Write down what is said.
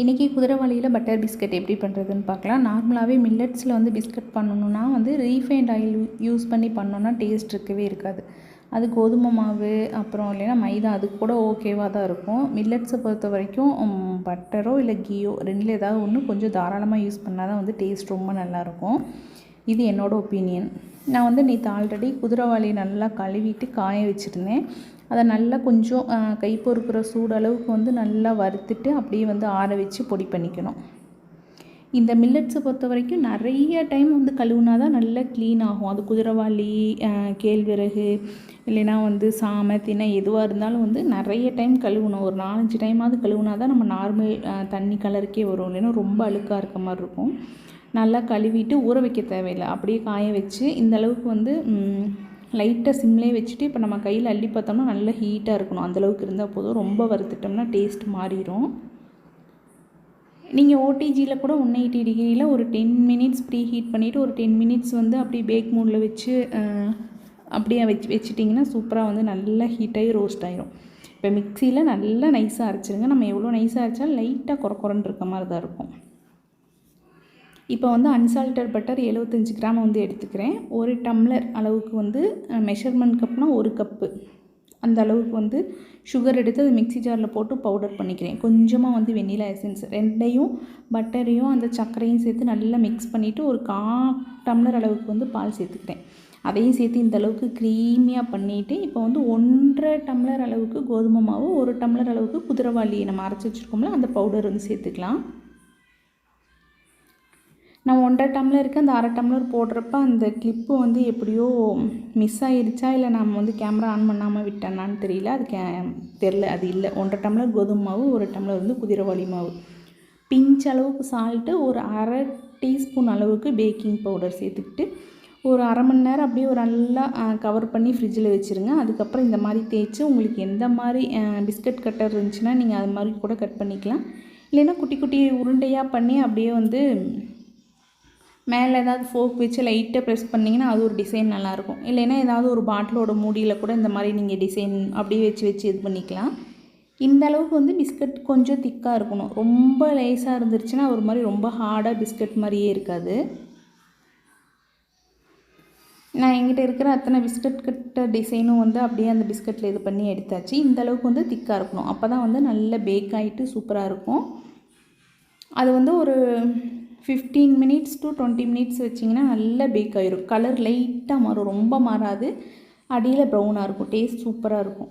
இன்றைக்கி குதிரைவாளியில் butter biscuit எப்படி பண்ணுறதுன்னு பார்க்கலாம். நார்மலாகவே மில்லட்ஸில் வந்து பிஸ்கட் பண்ணணுன்னா வந்து ரீஃபைண்ட் ஆயில் யூஸ் பண்ணி பண்ணோன்னா டேஸ்ட் இருக்கவே இருக்காது. அது கோதுமை மாவு அப்புறம் இல்லைன்னா மைதா அது கூட ஓகேவாக தான் இருக்கும். மில்லட்ஸை பொறுத்த வரைக்கும் பட்டரோ இல்லை கீயோ ரெண்டில் ஏதாவது ஒன்று கொஞ்சம் தாராளமாக யூஸ் பண்ணால் தான் வந்து டேஸ்ட் ரொம்ப நல்லாயிருக்கும் இது என்னோடய ஒப்பீனியன். நான் வந்து நேற்று ஆல்ரெடி குதிரைவாளியை நல்லா கழுவிட்டு காய வச்சுருந்தேன். அதை நல்லா கொஞ்சம் கை பொறுக்கிற சூடளவுக்கு வந்து நல்லா வறுத்துட்டு அப்படியே வந்து ஆற வச்சு பொடி பண்ணிக்கணும். இந்த மில்லட்ஸை பொறுத்த வரைக்கும் நிறைய டைம் வந்து கழுவுனா தான் நல்லா க்ளீன் ஆகும். அது குதிரைவாளி கேழ்விறகு இல்லைன்னா வந்து சாமை தினை எதுவாக இருந்தாலும் வந்து நிறைய டைம் கழுவணும். ஒரு நாலஞ்சு டைமாவது கழுவுனா தான் நம்ம நார்மல் தண்ணி கலருக்கே வரும். இல்லைன்னா ரொம்ப அழுக்காக இருக்க மாதிரி இருக்கும். நல்லா கழுவிட்டு ஊற வைக்க தேவையில்லை. அப்படியே காய வச்சு இந்தளவுக்கு வந்து லைட்டாக சிம்லேயே வச்சுட்டு இப்போ நம்ம கையில் அள்ளி பார்த்தோம்னா நல்லா ஹீட்டாக இருக்கணும். அந்தளவுக்கு இருந்தால் போதும். ரொம்ப வறுத்துட்டோம்னா டேஸ்ட் மாறிடும் நீங்கள் ஓடிஜியில் கூட ஒன் எயிட்டி டிகிரியில் ஒரு டென் மினிட்ஸ் ப்ரீ ஹீட் பண்ணிவிட்டு ஒரு டென் மினிட்ஸ் வந்து அப்படியே பேக் மூடில் வச்சு அப்படியே வச்சு வச்சுட்டிங்கன்னா சூப்பராக வந்து நல்லா ஹீட்டாகி ரோஸ்ட் ஆயிரும். இப்போ மிக்சியில் நல்லா நைஸாக அரைச்சிருங்க. நம்ம எவ்வளோ நைஸாக அரைச்சாலும் லைட்டாக குறை குறன்னு இருக்க மாதிரி தான் இருக்கும். இப்போ வந்து அன்சால்டட் பட்டர் எழுபத்தஞ்சி கிராம் வந்து எடுத்துக்கிறேன். ஒரு டம்ளர் அளவுக்கு வந்து மெஷர்மெண்ட் கப்னால் ஒரு கப்பு அந்த அளவுக்கு வந்து சுகர் எடுத்து அது மிக்சி ஜாரில் போட்டு பவுடர் பண்ணிக்கிறேன். கொஞ்சமாக வந்து வெண்ணிலா எசன்ஸ் ரெண்டையும் பட்டரையும் அந்த சர்க்கரையும் சேர்த்து நல்லா மிக்ஸ் பண்ணிவிட்டு ஒரு கா டம்ளர் அளவுக்கு வந்து பால் சேர்த்துக்கிறேன். அதையும் சேர்த்து இந்த அளவுக்கு க்ரீமியாக பண்ணிவிட்டு இப்போ வந்து ஒன்றரை டம்ளர் அளவுக்கு கோதுமை மாவு ஒரு டம்ளர் அளவுக்கு குதிரைவாளி நம்ம அரைச்சி வச்சுருக்கோம்ல அந்த பவுடர் வந்து சேர்த்துக்கலாம். நான் ஒன்றரை டம்ளருக்கு அந்த அரை டம்ளர் போடுறப்ப அந்த கிளிப்பு வந்து எப்படியோ மிஸ் ஆகிடுச்சா இல்லை நம்ம வந்து கேமரா ஆன் பண்ணாமல் விட்டேனான்னு தெரியல. அது கே தெரில அது இல்லை. ஒன்றரை டம்ளர் கோதுமை மாவு ஒரு டம்ளர் வந்து குதிரைவாளி மாவு. பிஞ்ச் அளவுக்கு சால்ட்டு ஒரு அரை டீஸ்பூன் அளவுக்கு பேக்கிங் பவுடர் சேர்த்துக்கிட்டு ஒரு அரை மணி நேரம் அப்படியே ஒரு நல்லா கவர் பண்ணி ஃப்ரிட்ஜில் வச்சுருங்க. அதுக்கப்புறம் இந்த மாதிரி தேய்ச்சி உங்களுக்கு எந்த மாதிரி பிஸ்கட் கட்டர் இருந்துச்சுன்னா நீங்கள் அது மாதிரி கூட கட் பண்ணிக்கலாம். இல்லைன்னா குட்டி குட்டி உருண்டையாக பண்ணி அப்படியே வந்து மேலே ஏதாவது ஃபோக் வச்சு லைட்டாக ப்ரெஸ் பண்ணிங்கன்னா அது ஒரு டிசைன் நல்லாயிருக்கும். இல்லைன்னா ஏதாவது ஒரு பாட்டிலோட மூடியில் கூட இந்த மாதிரி நீங்கள் டிசைன் அப்படியே வச்சு வச்சு இது பண்ணிக்கலாம். இந்த அளவுக்கு வந்து பிஸ்கட் கொஞ்சம் திக்காக இருக்கணும். ரொம்ப லேஸாக இருந்துருச்சுன்னா ஒரு மாதிரி ரொம்ப ஹார்டாக பிஸ்கட் மாதிரியே இருக்காது. நான் எங்கிட்ட இருக்கிற அத்தனை பிஸ்கட் கட்ட டிசைனும் வந்து அப்படியே அந்த பிஸ்கட்டில் இது பண்ணி எடுத்தாச்சு. இந்த அளவுக்கு வந்து திக்காக இருக்கணும். அப்போ தான் வந்து நல்ல பேக் ஆகிட்டு சூப்பராக இருக்கும். அது வந்து ஒரு fifteen minutes to twenty minutes வச்சிங்கன்னா நல்லா பேக் ஆகிரும் கலர் லைட்டாக மாறும். ரொம்ப மாறாது. அடியில் ப்ரௌனாக இருக்கும். டேஸ்ட் சூப்பராக இருக்கும்.